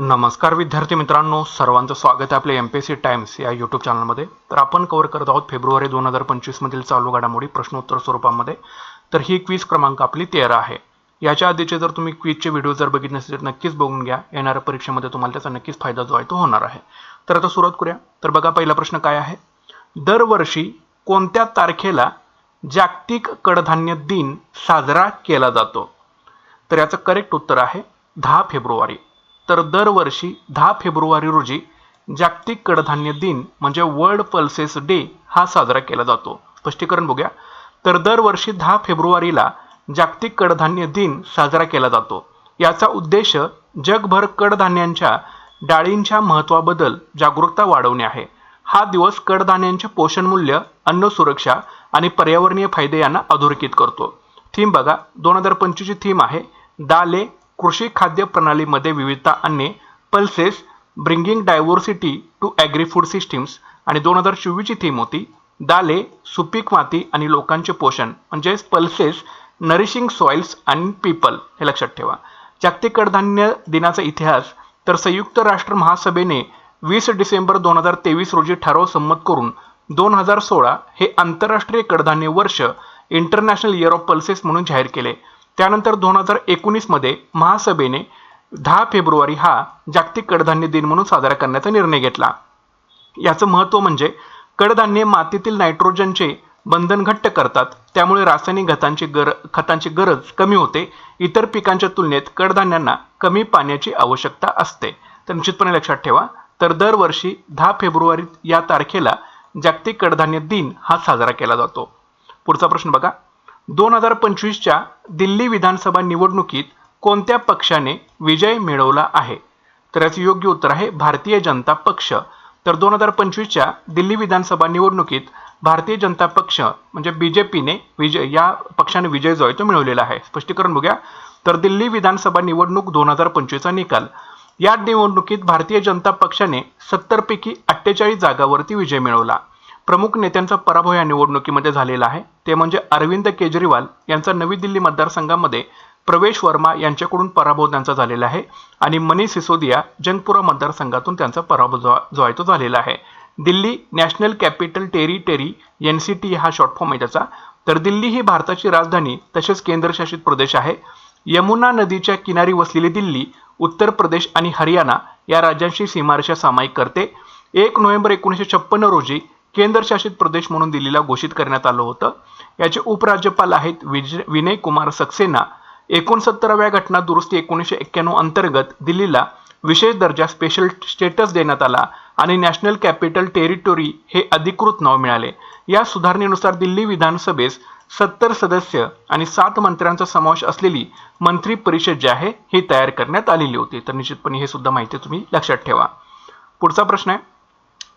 नमस्कार विद्यार्थी मित्रांनो सर्वांचं स्वागत आहे आपल्या M P S C Times या यूट्यूब चॅनलमध्ये तर आपण कव्हर करत आहोत फेब्रुवारी दोन हजार पंचवीसमधील चालू घडामोडी प्रश्नोत्तर स्वरूपामध्ये. तर ही क्वीज क्रमांक आपली तेरा आहे. याच्या आधीचे जर तुम्ही क्वीजचे व्हिडिओ जर बघितले नसेल तर नक्कीच बघून घ्या. येणाऱ्या परीक्षेमध्ये तुम्हाला त्याचा नक्कीच फायदा जो आहे तो होणार आहे. तर आता सुरुवात करूया. तर बघा पहिला प्रश्न काय आहे? दरवर्षी कोणत्या तारखेला जागतिक कडधान्य दिन साजरा केला जातो? तर याचं करेक्ट उत्तर आहे दहा फेब्रुवारी. तर दरवर्षी दहा फेब्रुवारी रोजी जागतिक कडधान्य दिन म्हणजे वर्ल्ड पल्सेस डे हा साजरा केला जातो. स्पष्टीकरण बघूया. तर दरवर्षी दहा फेब्रुवारीला जागतिक कडधान्य दिन साजरा केला जातो. याचा उद्देश जगभर कडधान्यांच्या डाळींच्या महत्त्वाबद्दल जागरूकता वाढवणे आहे. हा दिवस कडधान्यांचे पोषण मूल्य अन्न सुरक्षा आणि पर्यावरणीय फायदे यांना अधोरेखित करतो. थीम बघा. दोन हजार पंचवीसची थीम आहे दाले कृषी खाद्य प्रणालीमध्ये विविधता आणणे pulses bringing diversity to agri food systems आणि दोन हजार चोवीसची थीम होती दाले सुपीक माती आणि लोकांचे पोषण म्हणजेच पल्सेस नरिशिंग सॉइल्स आणि पीपल हे लक्षात ठेवा. जागतिक कडधान्य दिनाचा इतिहास तर संयुक्त राष्ट्र महासभेने वीस डिसेंबर दोन हजार तेवीस रोजी ठराव संमत करून दोन हजार सोळा हे आंतरराष्ट्रीय कडधान्य वर्ष इंटरनॅशनल इयर ऑफ पल्सेस म्हणून जाहीर केले. त्यानंतर दोन हजार एकोणीसमध्ये महासभेने दहा फेब्रुवारी हा जागतिक कडधान्य दिन म्हणून साजरा करण्याचा निर्णय घेतला. याचं महत्त्व म्हणजे कडधान्य मातीतील नायट्रोजनचे बंधन घट्ट करतात. त्यामुळे रासायनिक खतांची गर खतांची गरज कमी होते. इतर पिकांच्या तुलनेत कडधान्यांना कमी पाण्याची आवश्यकता असते. तर निश्चितपणे लक्षात ठेवा. तर दरवर्षी दहा फेब्रुवारी या तारखेला जागतिक कडधान्य दिन हा साजरा केला जातो. पुढचा प्रश्न बघा. दोन हजार पंचवीसच्या दिल्ली विधानसभा निवडणुकीत कोणत्या पक्षाने विजय मिळवला आहे? तर याचं योग्य उत्तर आहे भारतीय जनता पक्ष. तर दोन हजार पंचवीसच्या दिल्ली विधानसभा निवडणुकीत भारतीय जनता पक्ष म्हणजे बी जे पीने विजय या पक्षाने विजय जो आहे तो मिळवलेला आहे. स्पष्टीकरण बघूया. तर दिल्ली विधानसभा निवडणूक दोन हजार पंचवीसचा निकाल. या निवडणुकीत भारतीय जनता पक्षाने सत्तरपैकी अठ्ठेचाळीस जागावरती विजय मिळवला. प्रमुख नेत्यांचा पराभव या निवडणुकीमध्ये झालेला आहे. ते म्हणजे अरविंद केजरीवाल यांचा नवी दिल्ली मतदारसंघामध्ये प्रवेश वर्मा यांच्याकडून पराभव त्यांचा झालेला आहे आणि मनीष सिसोदिया जंगपुरा मतदारसंघातून त्यांचा पराभव जो जो आहे तो झालेला आहे. Delhi national capital territory N C T हा शॉर्ट फॉर्म आहे त्याचा. तर दिल्ली ही भारताची राजधानी तसेच केंद्रशासित प्रदेश आहे. यमुना नदीच्या किनारी वसलेली दिल्ली उत्तर प्रदेश आणि हरियाणा या राज्यांशी सीमारेषा सामायिक करते. एक नोव्हेंबर एकोणीसशे छप्पन्न रोजी केंद्रशासित प्रदेश म्हणून दिल्लीला घोषित करण्यात आलं होतं. याचे उपराज्यपाल आहेत विनय कुमार सक्सेना. एकोणसत्तराव्या घटना दुरुस्ती एकोणीसशे एक्क्याण्णव अंतर्गत दिल्लीला विशेष दर्जा स्पेशल स्टेटस देण्यात आला आणि नॅशनल कॅपिटल टेरिटोरी हे अधिकृत नाव मिळाले. या सुधारणेनुसार दिल्ली विधानसभेस सत्तर सदस्य आणि सात मंत्र्यांचा समावेश असलेली मंत्री परिषद जी आहे ही तयार करण्यात आलेली होती. तर निश्चितपणे हे सुद्धा माहिती तुम्ही लक्षात ठेवा. पुढचा प्रश्न आहे.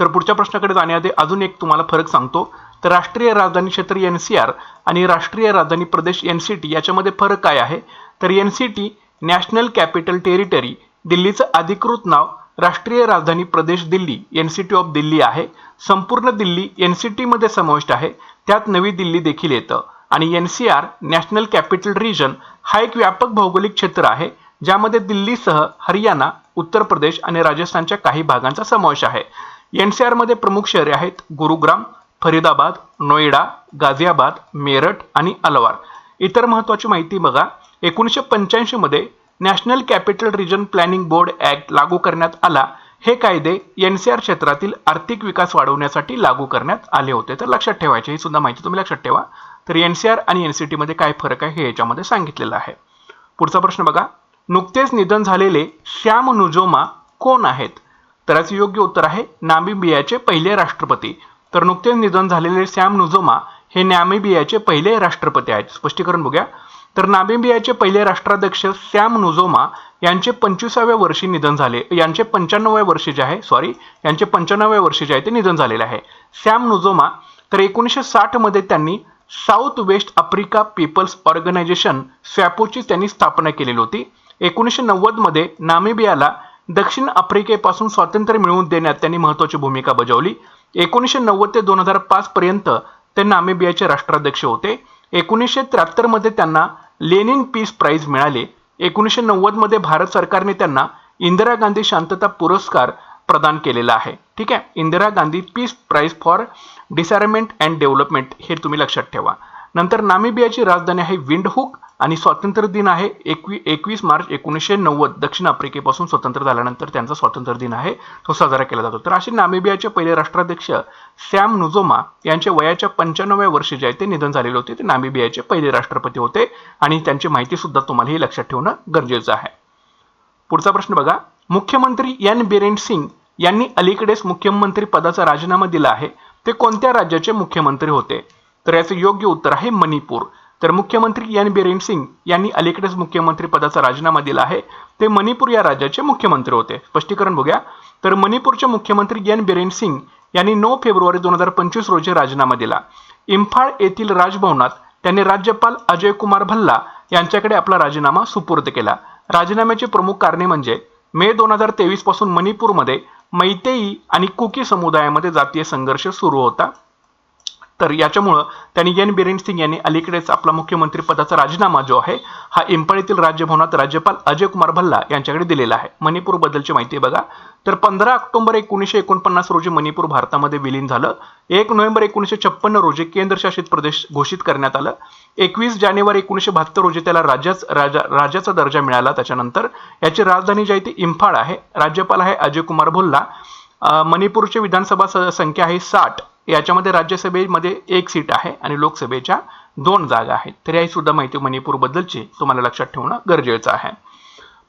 तर पुढच्या प्रश्नाकडे जाण्याआधी अजून एक तुम्हाला फरक सांगतो. तर राष्ट्रीय राजधानी क्षेत्र एन सी आर आणि राष्ट्रीय राजधानी प्रदेश एन सी टी याच्यामध्ये फरक काय आहे? तर N C T national capital territory दिल्लीचं अधिकृत नाव राष्ट्रीय राजधानी प्रदेश Delhi N C T of Delhi आहे. संपूर्ण दिल्ली एन सी टीमध्ये समाविष्ट आहे. त्यात नवी दिल्ली देखील येतं. आणि N C R national capital region हा एक व्यापक भौगोलिक क्षेत्र आहे ज्यामध्ये दिल्लीसह हरियाणा उत्तर प्रदेश आणि राजस्थानच्या काही भागांचा समावेश आहे. एन सी आरमध्ये प्रमुख शहरे आहेत गुरुग्राम फरीदाबाद नोएडा गाझियाबाद मेरठ आणि अलवार. इतर महत्त्वाची माहिती बघा. एकोणीसशे पंच्याऐंशीमध्ये national capital region planning board act लागू करण्यात आला. हे कायदे एन सी आर क्षेत्रातील आर्थिक विकास वाढवण्यासाठी लागू करण्यात आले होते. तर लक्षात ठेवायचे ही सुद्धा माहिती तुम्ही लक्षात ठेवा. तर एन सी आर आणि एन सी टीमध्ये काय फरक आहे हे याच्यामध्ये सांगितलेलं आहे. पुढचा प्रश्न बघा. नुकतेच निधन झालेले श्याम नुजोमा कोण आहेत? तर याचं योग्य उत्तर आहे नामिबियाचे पहिले राष्ट्रपती. तर नुकतेच निधन झालेले सॅम नुजोमा हे नामिबियाचे पहिले राष्ट्रपती आहेत. स्पष्टीकरण बघूया. तर नामिबियाचे पहिले राष्ट्राध्यक्ष सॅम नुजोमा यांचे पंचवीसाव्या वर्षी निधन झाले. यांचे पंच्याण्णव्या वर्षी जे आहे सॉरी यांचे पंच्याण्णव्या वर्षी जे आहे ते निधन झालेले आहे. सॅम नुजोमा तर एकोणीसशे साठमध्ये त्यांनी south west Africa people's organisation स्वॅपोची त्यांनी स्थापना केलेली होती. एकोणीसशे नव्वदमध्ये नामिबियाला दक्षिण आफ्रिकेपासून स्वातंत्र्य मिळवून देण्यात त्यांनी महत्त्वाची भूमिका बजावली. एकोणीसशे नव्वद ते दोन हजार पाच पर्यंत ते नामिबियाचे राष्ट्राध्यक्ष होते. एकोणीसशे त्र्याहत्तरमध्ये त्यांना लेनिन पीस प्राईज मिळाले. एकोणीसशे नव्वदमध्ये भारत सरकारने त्यांना इंदिरा गांधी शांतता पुरस्कार प्रदान केलेला आहे. ठीक आहे? Indira Gandhi peace prize for disarmament and development हे तुम्ही लक्षात ठेवा. नंतर नामिबियाची राजधानी आहे विंडहुक. आणि स्वातंत्र्य दिन आहे एकवी एकवीस मार्च एकोणीसशे नव्वद दक्षिण आफ्रिकेपासून स्वतंत्र झाल्यानंतर त्यांचा स्वातंत्र्य दिन आहे तो साजरा केला जातो. तर असे नामेबियाचे पहिले राष्ट्राध्यक्ष सॅम नुजोमा यांच्या वयाच्या पंच्याण्णव्या वर्षी जे आहे ते निधन झालेले होते. ते नामेबियाचे पहिले राष्ट्रपती होते आणि त्यांची माहिती सुद्धा तुम्हाला हे लक्षात ठेवणं गरजेचं आहे. पुढचा प्रश्न बघा. मुख्यमंत्री एन बिरेन सिंग यांनी अलीकडेच मुख्यमंत्री पदाचा राजीनामा दिला आहे. ते कोणत्या राज्याचे मुख्यमंत्री होते? तर याचं योग्य उत्तर आहे मणिपूर. तर मुख्यमंत्री एन बिरेन सिंग यांनी अलीकडेच मुख्यमंत्री पदाचा राजीनामा दिला आहे. ते मणिपूर या राज्याचे मुख्यमंत्री होते. स्पष्टीकरण बघूया. तर मणिपूरचे मुख्यमंत्री एन बिरेन सिंग यांनी नऊ फेब्रुवारी दोन हजार पंचवीस रोजी राजीनामा दिला. इम्फाळ येथील राजभवनात त्यांनी राज्यपाल अजय कुमार भल्ला यांच्याकडे आपला राजीनामा सुपूर्द केला. राजीनाम्याची प्रमुख कारणे म्हणजे मे दोन हजार तेवीसपासून मणिपूरमध्ये मैतेई आणि कुकी समुदायामध्ये जातीय संघर्ष सुरू होता. तर याच्यामुळं त्यांनी एन बिरेन सिंग यांनी अलीकडेच आपला मुख्यमंत्री पदाचा राजीनामा जो आहे हा इम्फाळ राज्यभवनात राज्यपाल अजय कुमार भल्ला यांच्याकडे दिलेला आहे. मणिपूर बद्दलची माहिती बघा. तर पंधरा ऑक्टोबर एकोणीसशे एकोणपन्नास रोजी मणिपूर भारतामध्ये विलीन झालं. एक नोव्हेंबर एकोणीसशे छप्पन्न रोजी केंद्रशासित प्रदेश घोषित करण्यात आलं. एकवीस जानेवारी एकोणीसशे बहात्तर रोजी त्याला राज्याच राजा राज्याचा दर्जा मिळाला. त्याच्यानंतर याची राजधानी जी आहे ती इम्फाळ आहे. राज्यपाल आहे अजय कुमार भुल्ला. मणिपूरची विधानसभा संख्या आहे साठ. याच्यामध्ये राज्यसभेमध्ये एक सीट आहे आणि लोकसभेच्या दोन जागा आहेत. तर याही सुद्धा माहिती मणिपूरबद्दलची तुम्हाला लक्षात ठेवणं गरजेचं आहे.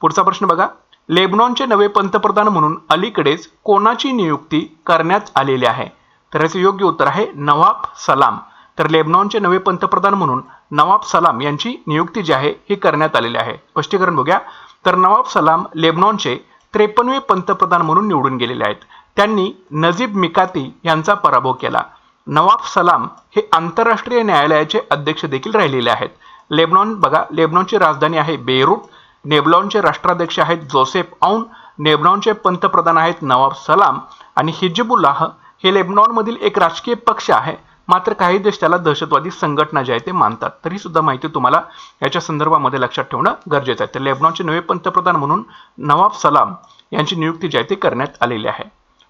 पुढचा प्रश्न बघा. लेबनॉनचे नवे पंतप्रधान म्हणून अलीकडेच कोणाची नियुक्ती करण्यात आलेली आहे? तर याचे योग्य उत्तर आहे नवाब सलाम. तर लेबनॉनचे नवे पंतप्रधान म्हणून नवाब सलाम यांची नियुक्ती जी आहे ही करण्यात आलेली आहे. स्पष्टीकरण बघूया. तर नवाब सलाम लेबनॉनचे त्रेपन्नवे पंतप्रधान म्हणून निवडून गेलेले आहेत. त्यांनी नजीब मिकाती यांचा पराभव केला. नवाब सलाम हे आंतरराष्ट्रीय न्यायालयाचे अध्यक्ष देखील राहिलेले आहेत. लेबनॉन बघा लेबनॉनची राजधानी आहे बेरूट. नेबलॉनचे राष्ट्राध्यक्ष आहेत जोसेफ औन. नेबलॉनचे पंतप्रधान आहेत नवाब सलाम. आणि हिजबुल्लाह हे लेबनॉनमधील एक राजकीय पक्ष आहे. मात्र काही देश त्याला दहशतवादी संघटना जे आहे ते मानतात. तरी सुद्धा माहिती तुम्हाला याच्या संदर्भामध्ये लक्षात ठेवणं गरजेचं आहे. तर लेबनॉनचे नवे पंतप्रधान म्हणून नवाब सलाम यांची नियुक्ती जी आहे ती करण्यात आलेली आहे.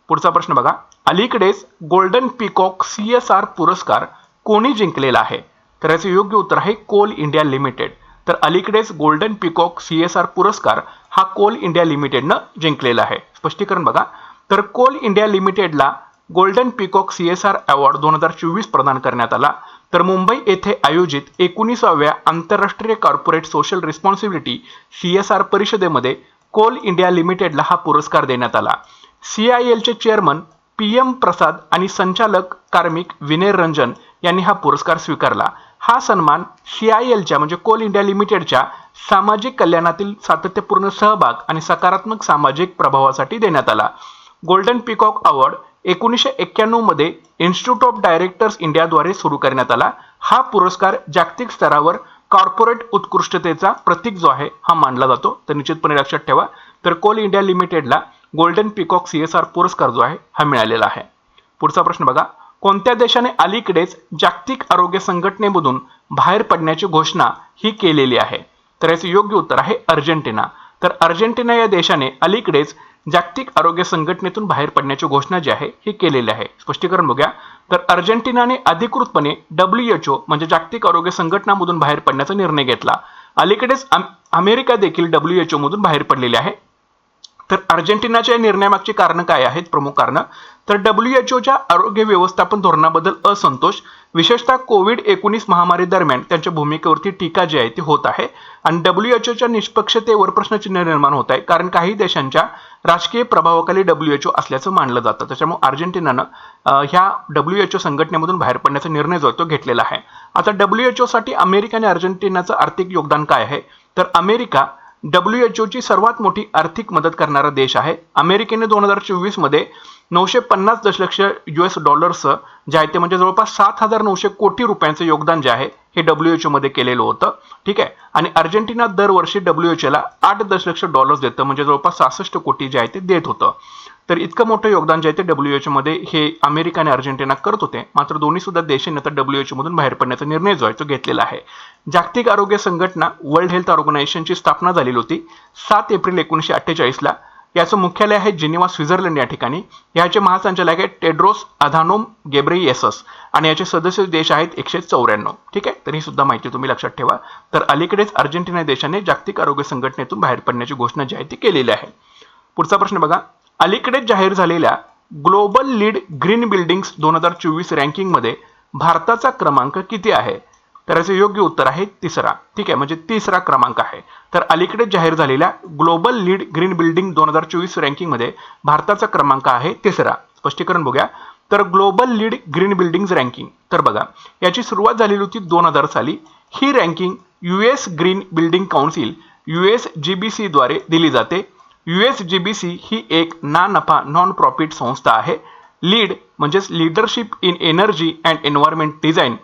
पुढचा प्रश्न बघा. अलीकडेच golden peacock C S R पुरस्कार कोणी जिंकलेला आहे? तर याचे योग्य उत्तर आहे कोल इंडिया लिमिटेड तर अलीकडेच golden peacock C S R पुरस्कार हा कोल इंडिया लिमिटेडनं जिंकलेला आहे. स्पष्टीकरण बघा. तर कोल इंडिया लिमिटेडला golden peacock C S R award दोन हजार चोवीस प्रदान करण्यात आला. तर मुंबई येथे आयोजित एकोणीसाव्या आंतरराष्ट्रीय corporate social responsibility C S R परिषदेमध्ये कोल इंडिया लिमिटेडला हा पुरस्कार देण्यात आला. सी आय एलचे चेअरमन पी एम प्रसाद आणि संचालक कार्मिक विनय रंजन यांनी हा पुरस्कार स्वीकारला. हा सन्मान सी आय एलच्या म्हणजे कोल इंडिया लिमिटेडच्या सामाजिक कल्याणातील सातत्यपूर्ण सहभाग आणि सकारात्मक सामाजिक प्रभावासाठी देण्यात आला. गोल्डन पिकॉक अवॉर्ड एकोणीसशे एक्क्याण्णवमध्ये इन्स्टिट्यूट ऑफ डायरेक्टर्स इंडियाद्वारे सुरू करण्यात आला. हा पुरस्कार जागतिक स्तरावर कॉर्पोरेट उत्कृष्टतेचा प्रतीक जो आहे हा मानला जातो. तर निश्चितपणे लक्षात ठेवा. तर कोल इंडिया लिमिटेडला golden peacock C S R पुरस्कार जो आहे हा मिळालेला आहे. पुढचा प्रश्न बघा. कोणत्या देशाने अलीकडेच जागतिक आरोग्य संघटनेमधून बाहेर पडण्याची घोषणा ही केलेली आहे? तर याचं योग्य उत्तर आहे अर्जेंटिना. तर अर्जेंटिना या देशाने अलीकडेच जागतिक आरोग्य संघटनेतून बाहेर पडण्याची घोषणा जी आहे ही केलेली आहे. स्पष्टीकरण बघूया. तर अर्जेंटिनाने अधिकृतपणे डब्ल्यू एच ओ म्हणजे जागतिक आरोग्य संघटनामधून बाहेर पडण्याचा निर्णय घेतला. अलीकडेच अमेरिका देखील डब्ल्यू एच ओ मधून बाहेर पडलेली आहे. तर अर्जेंटिनाच्या निर्णयामागची कारणं काय आहेत? प्रमुख कारणं. तर डब्ल्यू एच ओच्या आरोग्य व्यवस्थापन धोरणाबद्दल असंतोष. विशेषतः कोविड एकोणीस महामारी दरम्यान त्यांच्या भूमिकेवरती टीका जी आहे ती होत आहे. आणि डब्ल्यू एच ओच्या निष्पक्षतेवर प्रश्नचिन्ह निर्माण होत आहे. कारण काही देशांच्या राजकीय प्रभावाखाली डब्ल्यू एच ओ असल्याचं मानलं जातं. त्याच्यामुळे अर्जेंटिनानं ह्या डब्ल्यू एच ओ संघटनेमधून बाहेर पडण्याचा निर्णय जो तो घेतलेला आहे. आता डब्ल्यू एच ओसाठी अमेरिका आणि अर्जेंटिनाचं आर्थिक योगदान काय आहे? तर अमेरिका डब्ल्यू एच ओची सर्वात मोठी आर्थिक मदत करणारा देश आहे. अमेरिकेने दोन हजार चोवीसमध्ये नऊशे पन्नास दशलक्ष युएस डॉलर्स जे आहे ते म्हणजे जवळपास सात हजार नऊशे कोटी रुपयांचं योगदान जे आहे हे डब्ल्यू एच मध्ये केलेलं होतं. ठीक आहे? आणि अर्जेंटिना दरवर्षी डब्ल्यू एच ओला आठ दशलक्ष डॉलर्स देतं म्हणजे जवळपास सहासष्ट कोटी जे आहे ते देत होतं. तर इतकं मोठं योगदान जे आहे ते डब्ल्यू एच मध्ये हे अमेरिका आणि अर्जेंटिना करत होते. मात्र दोन्ही सुद्धा देशांनी आता डब्ल्यू एच मधून बाहेर पडण्याचा निर्णय जो आहे तो घेतलेला आहे. जागतिक आरोग्य संघटना वर्ल्ड हेल्थ ऑर्गनायझेशनची स्थापना झालेली होती. सात एप्रिल एकोणीसशे अठ्ठेचाळीसला याचं मुख्यालय आहे जिनिवा स्वित्झर्लंड या ठिकाणी. याचे महासंचालक आहेत टेड्रोस अधानोम गेब्रेयेसस आणि याचे सदस्य देश आहेत एकशे चौऱ्याण्णव. ठीक आहे? तर ही सुद्धा माहिती तुम्ही लक्षात ठेवा. तर अलीकडेच अर्जेंटिना देशाने जागतिक आरोग्य संघटनेतून बाहेर पडण्याची घोषणा जी आहे ती केलेली आहे. पुढचा प्रश्न बघा. अलीकडेच जाहीर झालेल्या ग्लोबल लीड ग्रीन बिल्डिंग्स दोन हजार चोवीस रँकिंगमध्ये भारताचा क्रमांक किती आहे? तर याचं योग्य उत्तर आहे तिसरा. ठीक आहे म्हणजे तिसरा क्रमांक आहे. तर अलीकडेच जाहीर झालेल्या ग्लोबल लीड ग्रीन बिल्डिंग दोन हजार चोवीस रँकिंगमध्ये भारताचा क्रमांक आहे तिसरा. स्पष्टीकरण बघूया. तर global lead green building ranking. तर बघा याची सुरुवात झालेली होती दोन हजार साली. ही ranking U S green building council U S G B सीद्वारे दिली जाते. U S G B C ही एक ना नफा नॉन प्रॉफिट संस्था आहे. लीड म्हणजेच leadership in energy and environment design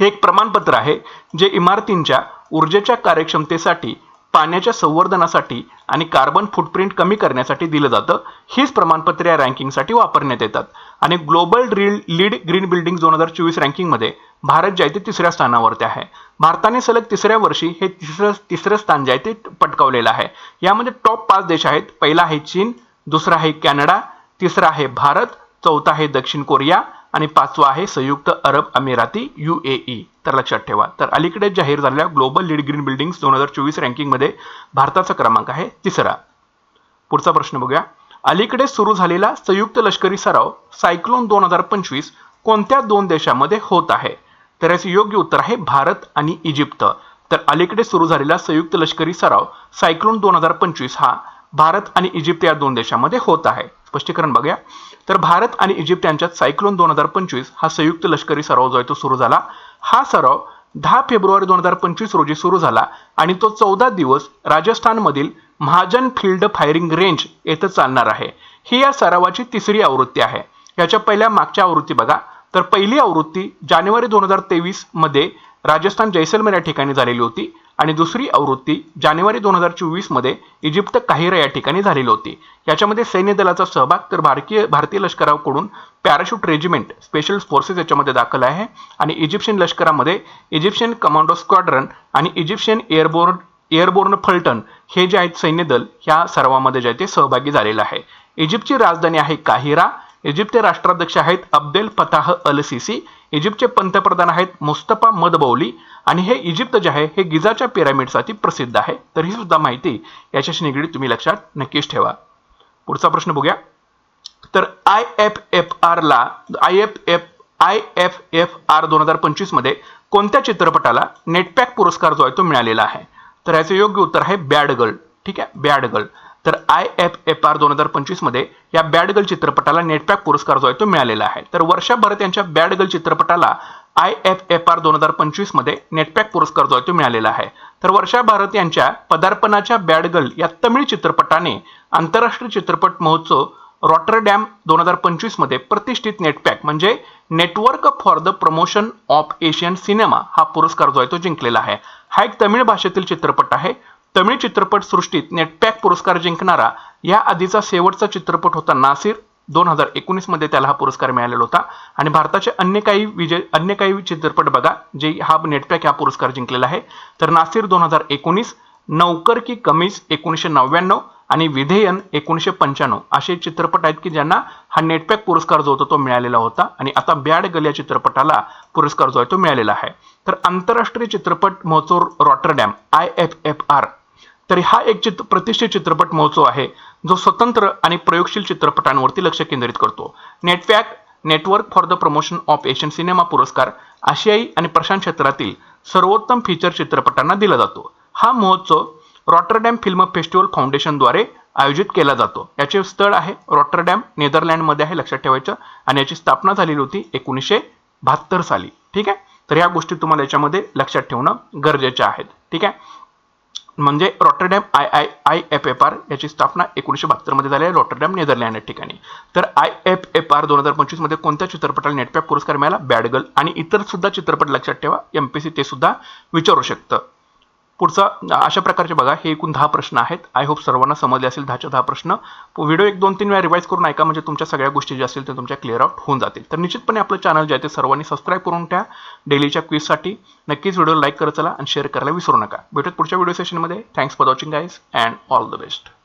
हे एक प्रमाणपत्र आहे जे इमारतींच्या ऊर्जेच्या कार्यक्षमतेसाठी पाण्याच्या संवर्धनासाठी आणि कार्बन फुटप्रिंट कमी करण्यासाठी दिलं जातं. हीच प्रमाणपत्र या रँकिंगसाठी वापरण्यात येतात. आणि global reel lead green building दोन हजार चोवीस रँकिंगमध्ये भारत जे आहे ते तिसऱ्या स्थानावरती आहे. भारताने सलग तिसऱ्या वर्षी हे तिसरं तिसरं स्थान जे आहे ते पटकावलेलं आहे. यामध्ये टॉप पाच देश आहेत. पहिला आहे चीन दुसरा आहे कॅनडा तिसरा आहे भारत चौथा आहे दक्षिण कोरिया आणि पाचवा आहे संयुक्त अरब अमिराती यू ए ई. तर लक्षात ठेवा. तर अलीकडे जाहीर झालेल्या ग्लोबल लीड ग्रीन बिल्डिंग्स दोन हजार चोवीस रँकिंगमध्ये भारताचा क्रमांक आहे तिसरा. पुढचा प्रश्न बघूया. अलीकडे सुरू झालेला संयुक्त लष्करी सराव सायक्लोन दोन हजार पंचवीस कोणत्या दोन देशामध्ये होत आहे? तर याचे योग्य उत्तर आहे भारत आणि इजिप्त. तर अलीकडे सुरू झालेला संयुक्त लष्करी सराव सायक्लोन दोन हजार पंचवीस हा भारत आणि इजिप्त या दोन देशांमध्ये होत आहे. स्पष्टीकरण बघूया. तर भारत आणि इजिप्त यांच्यात सायक्लोन दोन हजार पंचवीस हा संयुक्त लष्करी सराव जो आहे तो सुरू झाला. हा सराव दहा फेब्रुवारी दोन हजार पंचवीस रोजी सुरू झाला आणि तो चौदा दिवस राजस्थानमधील महाजन फील्ड फायरिंग रेंज येथे चालणार आहे. ही या सरावाची तिसरी आवृत्ती आहे. याच्या पहिल्या मागच्या आवृत्ती बघा. तर पहिली आवृत्ती जानेवारी दोन हजार तेवीसमध्ये राजस्थान जैसलमेर या ठिकाणी झालेली होती आणि दुसरी आवृत्ती जानेवारी दोन हजार चोवीसमध्ये इजिप्त काहिरा या ठिकाणी झालेली होती. याच्यामध्ये सैन्य दलाचा सहभाग तर भारतीय भारतीय लष्कराकडून पॅराशूट रेजिमेंट स्पेशल फोर्सेस याच्यामध्ये दाखल आहे आणि इजिप्शियन लष्करामध्ये इजिप्शियन कमांडो स्क्वॉड्रन आणि इजिप्शियन एअरबोर्न एअरबोर्न फलटन हे जे आहेत सैन्य दल ह्या सर्वामध्ये जे आहे ते सहभागी झालेलं आहे. इजिप्तची राजधानी आहे काहिरा. इजिप्तचे राष्ट्राध्यक्ष आहेत अब्देल फताह अल सिसी इजिप्तचे पंतप्रधान आहेत मुस्तफा मदबौली आणि हे इजिप्त जे आहे हे गिझाच्या पिरामिडसाठी प्रसिद्ध आहे. तर ही सुद्धा माहिती याच्याशी निगडीत तुम्ही लक्षात नक्कीच ठेवा. पुढचा प्रश्न बघूया. तर आय एफ एफ आरला I F F I F F R दोन हजार पंचवीसमध्ये कोणत्या चित्रपटाला नेटपॅक पुरस्कार जो आहे तो मिळालेला आहे? तर याचे योग्य उत्तर आहे बॅड गर्ल ठीक आहे? बॅड गर्ल तर आय एफ एफ आर दोन हजार पंचवीसमध्ये या बॅड गर्ल चित्रपटाला नेटपॅक पुरस्कार जो आहे तो मिळालेला आहे. तर वर्षा भरत यांच्या बॅड गर्ल चित्रपटाला आय एफ एफ आर दोन हजार पंचवीसमध्ये नेटपॅक पुरस्कार जो आहे तो मिळालेला आहे. तर वर्षा भारत यांच्या पदार्पणाच्या बॅड गर्ल या तमिळ चित्रपटाने आंतरराष्ट्रीय चित्रपट महोत्सव रॉटरडॅम दोन हजार पंचवीसमध्ये प्रतिष्ठित नेटपॅक म्हणजे network for the promotion of Asian cinema हा पुरस्कार जो आहे तो जिंकलेला आहे. हा एक तमिळ भाषेतील चित्रपट आहे. तमिळ चित्रपट सृष्टीत नेटपॅक पुरस्कार जिंकणारा या आधीचा शेवटचा चित्रपट होता नासिर. दोन हजार एकोणीसमध्ये त्याला हा पुरस्कार मिळालेला होता. आणि भारताचे अन्य काही विजय अन्य काही चित्रपट बघा जे हा नेटपॅक हा पुरस्कार जिंकलेला आहे. तर नासिर दोन हजार एकोणीस नौकर की कमीज एकोणीसशे नव्याण्णव आणि विधेयन एकोणीसशे पंच्याण्णव असे चित्रपट आहेत की ज्यांना हा नेटपॅक पुरस्कार जो होता तो मिळालेला होता. आणि आता ब्याड गल या चित्रपटाला पुरस्कार जो आहे तो मिळालेला आहे. तर आंतरराष्ट्रीय चित्रपट महोत्सव Rotterdam I F F R तर हा एक चित्र प्रतिष्ठित चित्रपट महोत्सव आहे जो स्वतंत्र आणि प्रयोगशील चित्रपटांवरती लक्ष केंद्रित करतो. NETPAC network for the promotion of Asian cinema पुरस्कार आशियाई आणि प्रशांत क्षेत्रातील सर्वोत्तम फीचर चित्रपटांना दिला जातो. हा महोत्सव रॉटरडॅम फिल्म फेस्टिवल फाउंडेशनद्वारे आयोजित केला जातो. याचे स्थळ आहे रॉटरडॅम नेदरलँडमध्ये आहे लक्षात ठेवायचं. आणि याची स्थापना झालेली होती एकोणीसशे बहात्तर साली. ठीक आहे? तर ह्या गोष्टी तुम्हाला याच्यामध्ये लक्षात ठेवणं गरजेच्या आहेत ठीक आहे? म्हणजे Rotterdam I I I F F R याची स्थापना एकोणीसशे बहात्तरमध्ये झाली आहे रॉटरडॅम नेदरलँड या ठिकाणी. तर आय एफ एफ आर दोन हजार पंचवीसमध्ये कोणत्या चित्रपटाला नेटपॅक पुरस्कार मिळाला? बॅडगल आणि इतर सुद्धा चित्रपट लक्षात ठेवा एम पी सी ते सुद्धा विचारू शकतं. पुढचा अशा प्रकारचे बघा हे एकूण दहा प्रश्न आहेत. आय होप सर्वांना समजले असेल दहाच्या दहा प्रश्न. व्हिडिओ एक दोन तीन वेळा रिवाईज करून ऐका म्हणजे तुमच्या सगळ्या गोष्टी ज्या असतील ते तुमच्या क्लिअर आउट होऊन जातील. तर निश्चितपणे आपलं चॅनल जे आहे ते सर्वांनी सबस्क्राईब करून ठ्या डेलीच्या क्विजसाठी नक्कीच व्हिडिओ लाईक करत चला आणि शेअर करायला विसरू नका. भेटत पुढच्या व्हिडिओ सेशनमध्ये thanks for watching guys and all the best